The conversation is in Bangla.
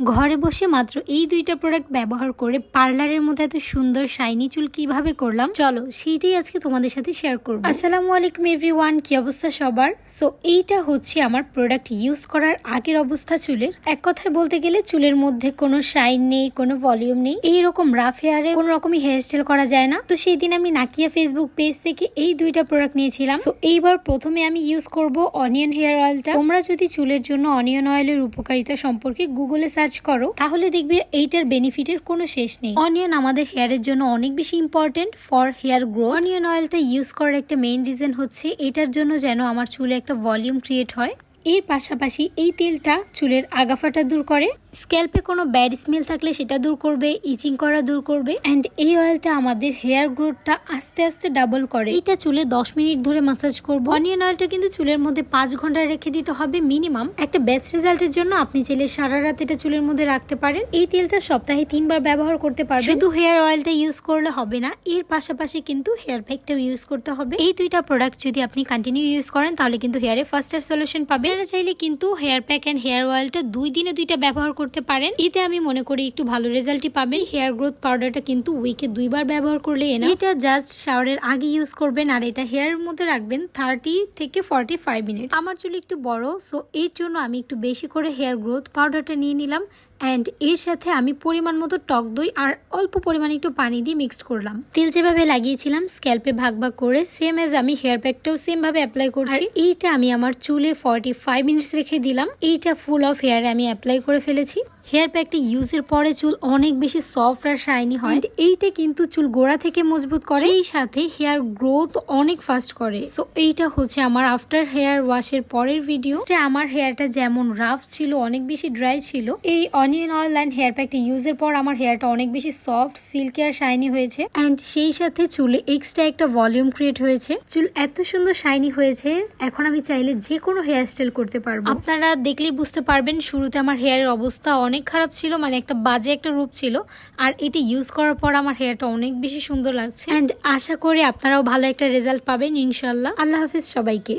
ঘরে বসে মাত্র এই দুইটা প্রোডাক্ট ব্যবহার করে পার্লারের মধ্যে এত সুন্দর শাইনি চুল কীভাবে করলাম? চলো সেইটাই আজকে তোমাদের সাথে শেয়ার করব। আসসালামু আলাইকুম এভরিওয়ান কি অবস্থা সবার? সো এইটা হচ্ছে আমার প্রোডাক্ট ইউজ করার আগের অবস্থা চুলের। এক কথায় বলতে গেলে চুলের মধ্যে কোনো শাইন নেই, কোনো ভলিউম নেই। এই রকম রাফ হেয়ারে কোনো রকমই হেয়ার স্টাইল করা যায় না। তো সেই দিন আমি নাকিয়া ফেসবুক পেজ থেকে এই দুইটা প্রোডাক্ট নিয়েছিলাম। তো এইবার প্রথমে আমি ইউজ করব অনিয়ন হেয়ার অয়েলটা তোমরা যদি চুলের জন্য অনিয়ন অয়েলের উপকারিতা সম্পর্কে গুগলে সার্চ করো, তাহলে দেখবে এইটার বেনিফিটের কোনো শেষ নেই। অনিয়ন আমাদের হেয়ারের জন্য অনেক বেশি important for hair grow onion অয়েলটা ইউজ করার একটা মেইন রিজন হচ্ছে, এটার জন্য যেন আমার চুলে একটা ভলিউম ক্রিয়েট হয়। এর পাশাপাশি এই তেলটা চুলের আগাফাটা দূর করে। স্ক্যাল্পে কোনো ব্যাড স্মেল থাকলে সেটা দূর করবে, ইচিং করা দূর করবে। অ্যান্ড এই অয়েলটা আমাদের হেয়ার গ্রোথটা আস্তে আস্তে ডাবল করে। এটা চুলে দশ মিনিট ধরে মাসাজ করব। অনিয়ন অয়েলটা কিন্তু চুলের মধ্যে পাঁচ ঘণ্টা রেখে দিতে হবে মিনিমাম একটা বেস্ট রেজাল্টের জন্য আপনি চাইলে সারা রাত এটা চুলের মধ্যে রাখতে পারেন। এই তেলটা সপ্তাহে তিনবার ব্যবহার করতে পারবেন। শুধু হেয়ার অয়েলটা ইউজ করলে হবে না, এর পাশাপাশি কিন্তু হেয়ার প্যাকটাও ইউজ করতে হবে। এই দুইটা প্রোডাক্ট যদি আপনি কন্টিনিউ ইউজ করেন, তাহলে কিন্তু হেয়ারে ফার্স্টার সলিউশন আপনারা চাইলে কিন্তু হেয়ার প্যাক অ্যান্ড হেয়ার অয়েলটা দুই দিনে দুইটা ব্যবহার করতে পারেন। এতে আমি মনে করি একটু ভালো রেজাল্টই পাবেন। হেয়ার গ্রোথ পাউডারটা কিন্তু উইকে দুইবার ব্যবহার করলে এনে। এটা জাস্ট শাওয়ারের আগে ইউজ করবেন আর এটা হেয়ারের মধ্যে রাখবেন থার্টি থেকে ফর্টি ফাইভ মিনিট আমার চুল একটু বড়, সো এর জন্য আমি একটু বেশি করে হেয়ার গ্রোথ পাউডারটা নিয়ে নিলাম। অ্যান্ড এর সাথে আমি পরিমাণ মতো টক দই আর অল্প পরিমাণে একটু পানি দিয়ে মিক্সড করলাম। তেল যেভাবে লাগিয়েছিলাম স্ক্যাল্পে ভাগ ভাগ করে সেম এজ আমি হেয়ার প্যাকটাও সেম ভাবে অ্যাপ্লাই করছি। এইটা আমি আমার চুলে ফর্টি ফাইভ মিনিটস রেখে দিলাম। এইটা ফুল অফ হেয়ারে আমি অ্যাপ্লাই করে ফেলেছি। হেয়ার প্যাকটা ইউজের পরে চুল অনেক বেশি সফট আর শাইনি হয়। এইটা কিন্তু চুল গোড়া থেকে মজবুত করে। এই সাথে হেয়ার গ্রোথ অনেক ফাস্ট করে। সো এইটা হচ্ছে আমার আফটার হেয়ার ওয়াশের পরের ভিডিও আমার হেয়ারটা যেমন রাফ ছিল অনেক বেশি ড্রাই ছিল এই অনিয়ন অয়েল অ্যান্ড হেয়ার প্যাকটা ইউজের পর আমার হেয়ারটা অনেক বেশি সফট সিল্কি আর শাইনি হয়েছে। অ্যান্ড সেই সাথে চুলে এক্সট্রা একটা ভলিউম ক্রিয়েট হয়েছে। চুল এত সুন্দর শাইনি হয়েছে এখন আমি চাইলে যে কোনো হেয়ার স্টাইল করতে পারব। আপনারা দেখলেই বুঝতে পারবেন শুরুতে আমার হেয়ারের অবস্থা অনেক খারাপ ছিল মানে একটা বাজে একটা রূপ ছিল, আর এটি ইউজ করার পর আমার হেয়ারটা অনেক বেশি সুন্দর লাগছে। অ্যান্ড আশা করি আপনারাও ভালো একটা রেজাল্ট পাবেন ইনশাল্লাহ আল্লাহ হাফিজ সবাইকে।